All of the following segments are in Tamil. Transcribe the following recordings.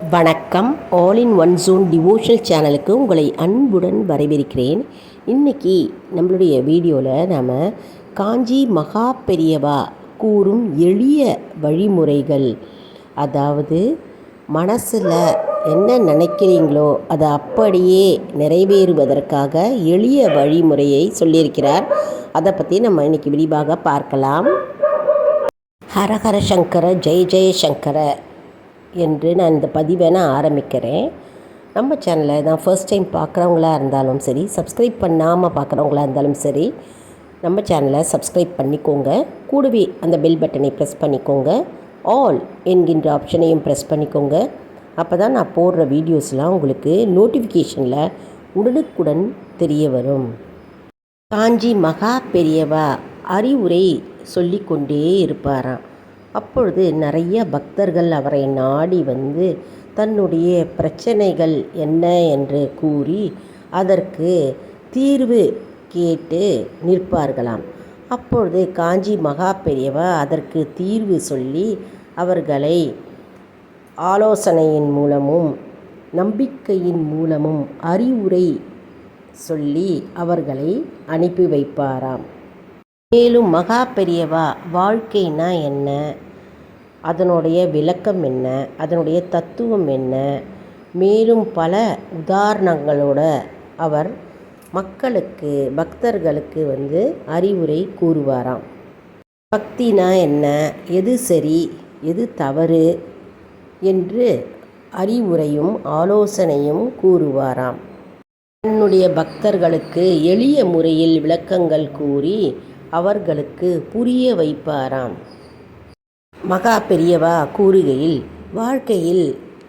வணக்கம். All in one zone devotional சேனலுக்கு உங்களை அன்புடன் வரவேற்கிறேன். இன்றைக்கி நம்மளுடைய வீடியோவில் நாம் காஞ்சி மகா பெரியவா கூறும் எளிய வழிமுறைகள் அதாவது மனசில் என்ன நினைக்கிறீங்களோ அதை அப்படியே நிறைவேறுவதற்காக எளிய வழிமுறையை சொல்லியிருக்கிறார். அதை பற்றி நம்ம இன்றைக்கி விரிவாக பார்க்கலாம். ஹரஹர சங்கர ஜெய ஜெயசங்கர என்று நான் இந்த பதிவை நான் ஆரம்பிக்கிறேன். நம்ம சேனலை நான் ஃபர்ஸ்ட் டைம் பார்க்குறவங்களா இருந்தாலும் சரி சப்ஸ்கிரைப் பண்ணாமல் பார்க்குறவங்களா இருந்தாலும் சரி நம்ம சேனலை சப்ஸ்கிரைப் பண்ணிக்கோங்க. கூடவே அந்த பெல் பட்டனை ப்ரெஸ் பண்ணிக்கோங்க. ஆல் என்கின்ற ஆப்ஷனையும் ப்ரெஸ் பண்ணிக்கோங்க. அப்போ தான் நான் போடுற வீடியோஸ்லாம் உங்களுக்கு நோட்டிஃபிகேஷனில் உடனுக்குடன் தெரிய வரும். காஞ்சி மகா பெரியவா அறிவுரை சொல்லிக்கொண்டே இருப்பாராம். அப்பொழுது நிறைய பக்தர்கள் அவரை நாடி வந்து தன்னுடைய பிரச்சனைகள் என்ன? என்று கூறி அதற்கு தீர்வு கேட்டு நிற்பார்களாம். அப்பொழுது காஞ்சி மகா பெரியவா அதற்கு தீர்வு சொல்லி அவர்களை ஆலோசனையின் மூலமும் நம்பிக்கையின் மூலமும் அறிவுரை சொல்லி அவர்களை அனுப்பி வைப்பாராம். மேலும் மகா பெரியவா வாழ்க்கைனா என்ன? அதனுடைய விளக்கம் என்ன? அதனுடைய தத்துவம் என்ன? மேலும் பல உதாரணங்களோட அவர் மக்களுக்கு பக்தர்களுக்கு வந்து அறிவுரை கூறுவாராம். பக்தினா என்ன? எது சரி? எது தவறு? என்று அறிவுரையும் ஆலோசனையும் கூறுவாராம். தன்னுடைய பக்தர்களுக்கு எளிய முறையில் விளக்கங்கள் கூறி அவர்களுக்கு புரிய வைப்பாராம். மகா பெரியவா கூறுகையில் வாழ்க்கையில்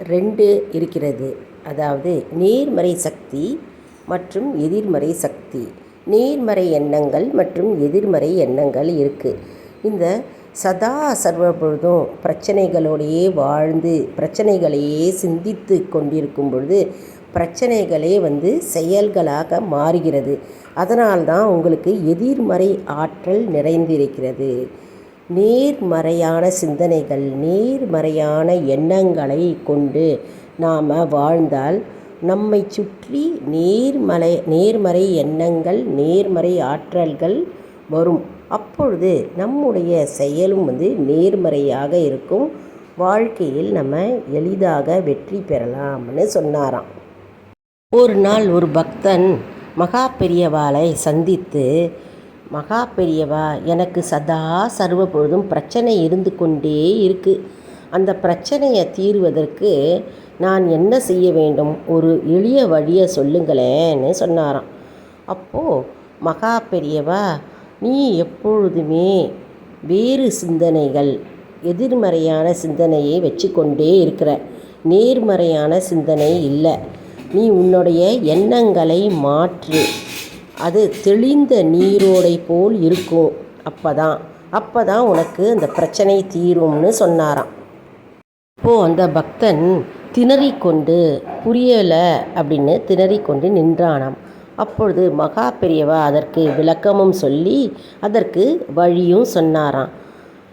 ரெண்டு இருக்கிறது. அதாவது நேர்மறை சக்தி மற்றும் எதிர்மறை சக்தி. நேர்மறை எண்ணங்கள் மற்றும் எதிர்மறை எண்ணங்கள் இருக்குது இந்த சதா சர்வபொழுதும் பிரச்சனைகளோடையே வாழ்ந்து பிரச்சனைகளையே சிந்தித்து கொண்டிருக்கும் பொழுது பிரச்சனைகளே வந்து செயல்களாக மாறுகிறது. அதனால்தான் உங்களுக்கு எதிர்மறை ஆற்றல் நிறைந்திருக்கிறது. நேர்மறையான சிந்தனைகள் நேர்மறையான எண்ணங்களை கொண்டு நாம் வாழ்ந்தால் நம்மை சுற்றி நேர்மறை நேர்மறை எண்ணங்கள் நேர்மறை ஆற்றல்கள் வரும். அப்பொழுது நம்முடைய செயலும் வந்து நேர்மறையாக இருக்கும். வாழ்க்கையில் நம்ம எளிதாக வெற்றி பெறலாம்னு சொன்னாராம். ஒரு நாள் ஒரு பக்தன் மகா பெரியவாளை சந்தித்து மகா பெரியவா எனக்கு சதா சர்வ பொழுதும் பிரச்சனை இருந்து கொண்டே இருக்குது அந்த பிரச்சனையை தீர்வதற்கு நான் என்ன செய்ய வேண்டும்? ஒரு எளிய வழியை சொல்லுங்களேன்னு சொன்னாராம். அப்போது மகா பெரியவா நீ எப்பொழுதுமே வேறு சிந்தனைகள் எதிர்மறையான சிந்தனையை வச்சுக்கொண்டே இருக்கிற நேர்மறையான சிந்தனை இல்லை. நீ உன்னுடைய எண்ணங்களை மாற்று. அது தெளிந்த நீரோடை போல் இருக்கும். அப்போ தான் அப்போ தான் உனக்கு அந்த பிரச்சனை தீரும்னு சொன்னாராம். இப்போது அந்த பக்தன் திணறிக்கொண்டு புரியலை அப்படின்னு திணறிக்கொண்டு நின்றானாம். அப்பொழுது மகா பெரியவா அதற்கு விளக்கமும் சொல்லி அதற்கு வழியும் சொன்னாராம்.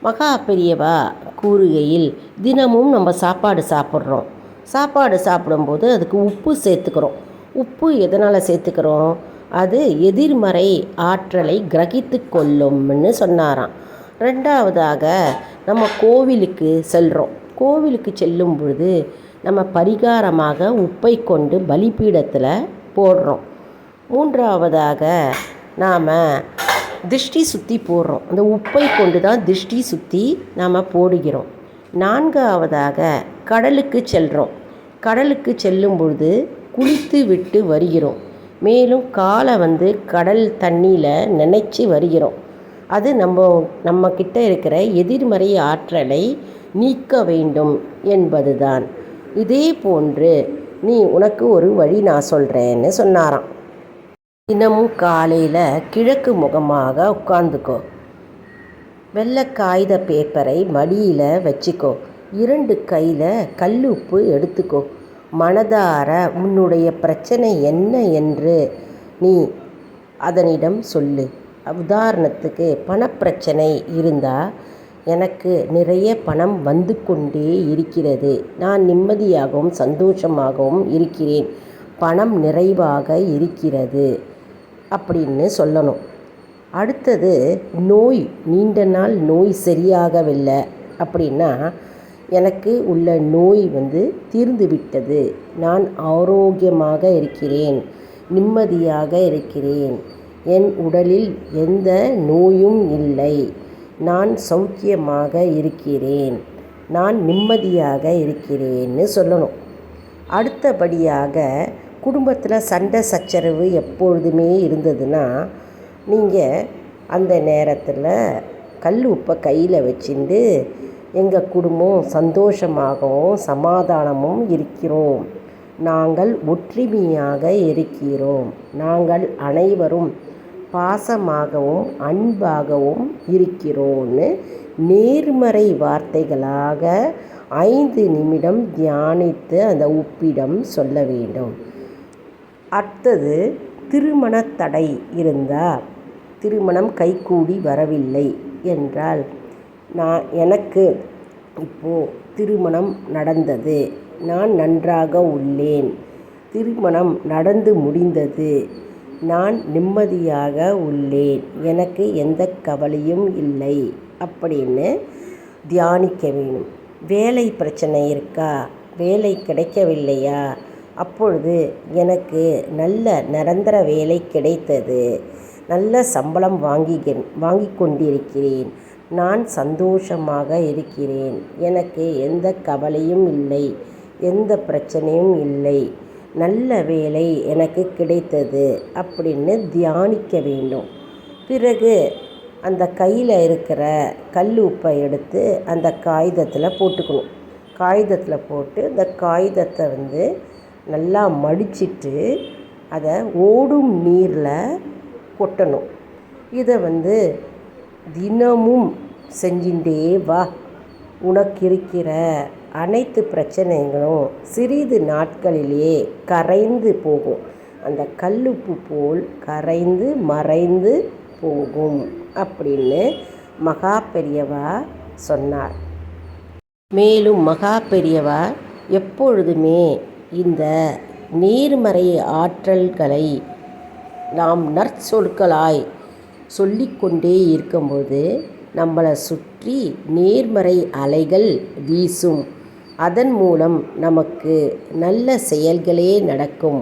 மகா பெரியவா கூறுகையில் தினமும் நம்ம சாப்பாடு சாப்பிட்றோம். சாப்பாடு சாப்பிடும்போது அதுக்கு உப்பு சேர்த்துக்கிறோம். உப்பு எதனால் சேர்த்துக்கிறோம்? அது எதிர்மறை ஆற்றலை கிரகித்து கொள்ளும்னு சொன்னாராம். ரெண்டாவதாக நம்ம கோவிலுக்கு செல்கிறோம் கோவிலுக்கு செல்லும் பொழுது நம்ம பரிகாரமாக உப்பை கொண்டு பலிபீடத்தில் போடுறோம். மூன்றாவதாக நாம் திருஷ்டி சுற்றி போடுறோம். அந்த உப்பை கொண்டு தான் திருஷ்டி சுற்றி நாம் போடுகிறோம். நான்காவதாக கடலுக்கு செல்கிறோம் கடலுக்கு செல்லும் பொழுது குளித்து விட்டு வருகிறோம். மேலும் காலை வந்து கடல் தண்ணியில் நினைச்சி வருகிறோம். அது நம்ம நம்ம கிட்ட இருக்கிற எதிர்மறை ஆற்றலை நீக்க வேண்டும் என்பதுதான். இதே போன்று நீ உனக்கு ஒரு வழி நான் சொல்கிறேன்னு சொன்னாராம். தினமும் காலையில் கிழக்கு முகமாக உட்காந்துக்கோ வெள்ளை காகித பேப்பரை மடியில் வச்சுக்கோ. இரண்டு கையில் கல் உப்பு எடுத்துக்கோ. மனதார உன்னுடைய பிரச்சனை என்ன என்று நீ அதனிடம் சொல்லு. உதாரணத்துக்கு பணப்பிரச்சனை இருந்தால் எனக்கு நிறைய பணம் வந்து கொண்டே இருக்கிறது. நான் நிம்மதியாகவும் சந்தோஷமாகவும் இருக்கிறேன். பணம் நிறைவாக இருக்கிறது. அப்படின்னு சொல்லணும். அடுத்தது நோய் நீண்ட நாள் நோய் சரியாகவில்லை. அப்படின்னா எனக்கு உள்ள நோய் வந்து தீர்ந்து விட்டது நான் ஆரோக்கியமாக இருக்கிறேன். நிம்மதியாக இருக்கிறேன். என் உடலில் எந்த நோயும் இல்லை. நான் சௌக்கியமாக இருக்கிறேன். நான் நிம்மதியாக இருக்கிறேன்னு சொல்லணும். அடுத்தபடியாக குடும்பத்தில் சண்டை சச்சரவு எப்பொழுதுமே இருந்ததுன்னா நீங்கள் அந்த நேரத்தில் கல் உப்பை கையில் வச்சுட்டு எங்கள் குடும்பம் சந்தோஷமாகவும் சமாதானமும் இருக்கிறோம். நாங்கள் ஒற்றுமையாக இருக்கிறோம். நாங்கள் அனைவரும் பாசமாகவும் அன்பாகவும் இருக்கிறோம்னு நேர்மறை வார்த்தைகளாக ஐந்து நிமிடம் தியானித்து அந்த உப்பிடம் சொல்ல வேண்டும். அடுத்தது திருமண தடை இருந்தால் திருமணம் கைகூடி வரவில்லை என்றால் நான் எனக்கு இப்போது திருமணம் நடந்தது. நான் நன்றாக உள்ளேன். திருமணம் நடந்து முடிந்தது. நான் நிம்மதியாக உள்ளேன். எனக்கு எந்த கவலையும் இல்லை. அப்படின்னு தியானிக்க வேணும் வேலை பிரச்சனை இருக்கா? வேலை கிடைக்கவில்லையா? அப்பொழுது எனக்கு நல்ல நிரந்தர வேலை கிடைத்தது. நல்ல சம்பளம் வாங்கி வாங்கி கொண்டிருக்கிறேன். நான் சந்தோஷமாக இருக்கிறேன். எனக்கு எந்த கவலையும் இல்லை. எந்த பிரச்சனையும் இல்லை. நல்ல வேலை எனக்கு கிடைத்தது அப்படின்னு தியானிக்க வேண்டும். பிறகு அந்த கையில் இருக்கிற கல் உப்பை எடுத்து அந்த காகிதத்தில் போட்டுக்கணும். காகிதத்தில் போட்டு அந்த காகிதத்தை வந்து நல்லா மடிச்சிட்டு அதை ஓடும் நீரில் கொட்டணும். இதை வந்து தினமும் செஞ்சுட்டே வா. உனக்கு இருக்கிற அனைத்து பிரச்சனைகளும் சிறிது நாட்களிலே கரைந்து போகும். அந்த கல்லுப்பு போல் கரைந்து மறைந்து போகும் அப்படின்னு மகா பெரியவா சொன்னார். மேலும் மகா பெரியவா எப்பொழுதுமே இந்த நேர்மறை ஆற்றல்களை நாம் நற்சொற்களாய் சொல்லிக்கொண்டே இருக்கும்போது நம்மளை சுற்றி நேர்மறை அலைகள் வீசும். அதன் மூலம் நமக்கு நல்ல செயல்களே நடக்கும்.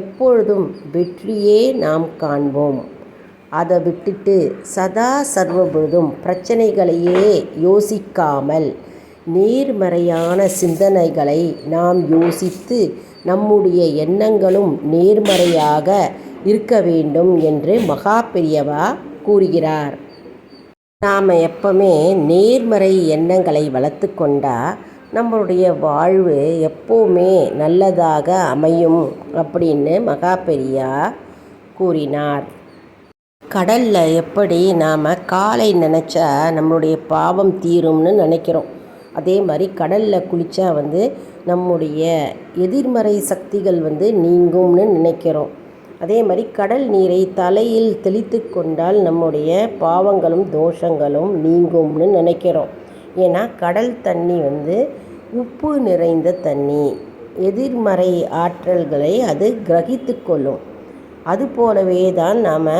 எப்பொழுதும் வெற்றியே நாம் காண்போம். அதை விட்டுட்டு சதா சர்வபொழுதும் பிரச்சனைகளையே யோசிக்காமல் நேர்மறையான சிந்தனைகளை நாம் யோசித்து நம்முடைய எண்ணங்களும் நேர்மறையாக இருக்க வேண்டும் என்று மகா பெரியவா கூறுகிறார். நாம் எப்பவுமே நேர்மறை எண்ணங்களை வளர்த்து கொண்டால் நம்மளுடைய வாழ்வு எப்போவுமே நல்லதாக அமையும் அப்படின்னு மகா பெரியா கூறினார். கடலில் எப்படி நாம் காலை நினச்சா நம்மளுடைய பாவம் தீரும்னு நினைக்கிறோம். அதே மாதிரி கடலில் குளித்தா வந்து நம்முடைய எதிர்மறை சக்திகள் வந்து நீங்கும்னு நினைக்கிறோம். அதே மாதிரி கடல் நீரை தலையில் தெளித்து கொண்டால் நம்முடைய பாவங்களும் தோஷங்களும் நீங்கும்னு நினைக்கிறோம். ஏன்னா கடல் தண்ணி வந்து உப்பு நிறைந்த தண்ணி எதிர்மறை ஆற்றல்களை அது கிரகித்து கொள்ளும். அது போலவே தான் நாம்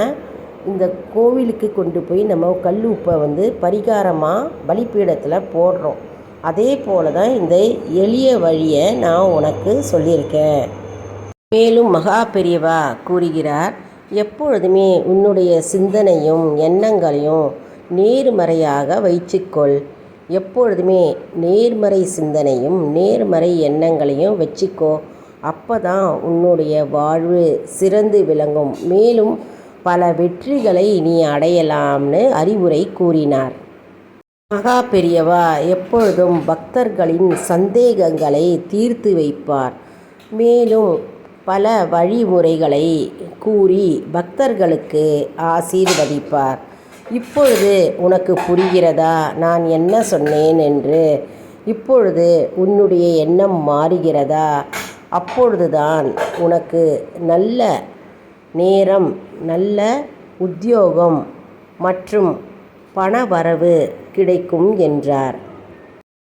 இந்த கோவிலுக்கு கொண்டு போய் நம்ம கல் உப்பை வந்து பரிகாரமாக பலிப்பீடத்தில் போடுறோம். அதே போல தான் இந்த எளிய வழியை நான் உனக்கு சொல்லியிருக்கேன். மேலும் மகா பெரியவா கூறுகிறார் எப்பொழுதுமே உன்னுடைய சிந்தனையும் எண்ணங்களையும் நேர்மறையாக வைச்சிக்கொள் எப்பொழுதுமே நேர்மறை சிந்தனையும் நேர்மறை எண்ணங்களையும் வச்சுக்கோ. அப்போ தான் உன்னுடைய வாழ்வு சிறந்து விளங்கும். மேலும் பல வெற்றிகளை நீ அடையலாம்னு அறிவுரை கூறினார். மகா பெரியவா எப்பொழுதும் பக்தர்களின் சந்தேகங்களை தீர்த்து வைப்பார். மேலும் பல வழிமுறைகளை கூறி பக்தர்களுக்கு ஆசீர்வதிப்பார். இப்பொழுது உனக்கு புரிகிறதா? நான் என்ன சொன்னேன் என்று. இப்பொழுது உன்னுடைய எண்ணம் மாறுகிறதா? அப்பொழுதுதான் உனக்கு நல்ல நேரம் நல்ல உத்தியோகம் மற்றும் பணவரவு கிடைக்கும் என்றார்.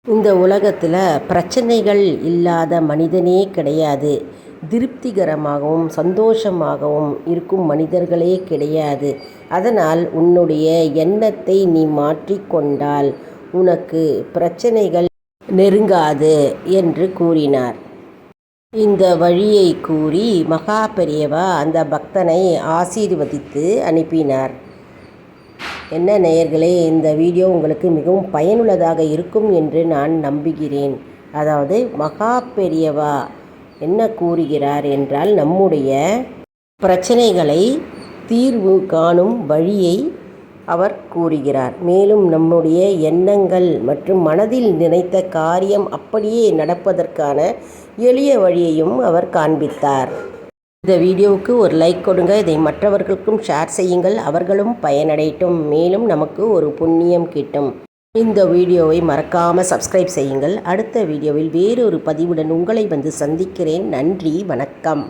இந்த உலகத்தில் பிரச்சனைகள் இல்லாத மனிதனே கிடையாது. திருப்திகரமாகவும் சந்தோஷமாகவும் இருக்கும் மனிதர்களே கிடையாது. அதனால் உன்னுடைய எண்ணத்தை நீ மாற்றிக்கொண்டால் உனக்கு பிரச்சனைகள் நெருங்காது என்று கூறினார். இந்த வழியை கூறி மகா பெரியவா அந்த பக்தனை ஆசீர்வதித்து அனுப்பினார். என்ன நேயர்களே இந்த வீடியோ உங்களுக்கு மிகவும் பயனுள்ளதாக இருக்கும் என்று நான் நம்புகிறேன். அதாவது மகா பெரியவா என்ன கூறுகிறார் என்றால் நம்முடைய பிரச்சனைகளை தீர்வு காணும் வழியை அவர் கூறுகிறார். மேலும் நம்முடைய எண்ணங்கள் மற்றும் மனதில் நினைத்த காரியம் அப்படியே நடப்பதற்கான எளிய வழியையும் அவர் காண்பித்தார். இந்த வீடியோவுக்கு ஒரு லைக் கொடுங்க. இதை மற்றவர்களுக்கும் ஷேர் செய்யுங்கள். அவர்களும் பயனடையட்டும். மேலும் நமக்கு ஒரு புண்ணியம் கிட்டும். இந்த வீடியோவை மறக்காமல் சப்ஸ்கிரைப் செய்யுங்கள். அடுத்த வீடியோவில் வேறொரு பதிவுடன் உங்களை வந்து சந்திக்கிறேன். நன்றி வணக்கம்.